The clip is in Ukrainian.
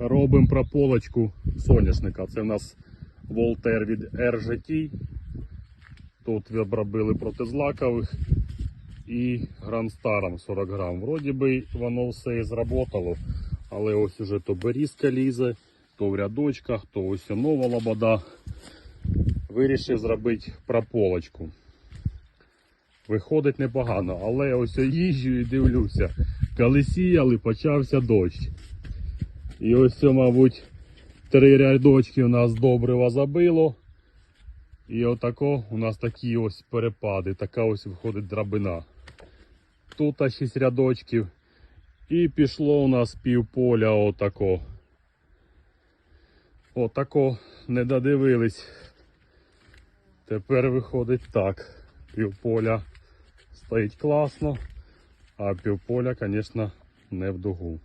Робимо прополочку соняшника. Це в нас Волтер від RGT. Тут обробили проти злакових і гранстаром 40 грам. Вроді би воно все і зработало, але ось уже то берізка лізе, то в рядочках, то ось нова лобода. Вирішив зробити прополочку. Виходить непогано, але ось я їжджу і дивлюся. Коли сіяли, почався дощ. І ось це, мабуть, три рядочки у нас добрива забило. І отако у нас такі ось перепади, така ось виходить драбина. Тут аж 6 рядочків. І пішло у нас півполя отако. Отако не додивились. Тепер виходить так. Півполя стоїть класно, а півполя, звісно, не в дугу.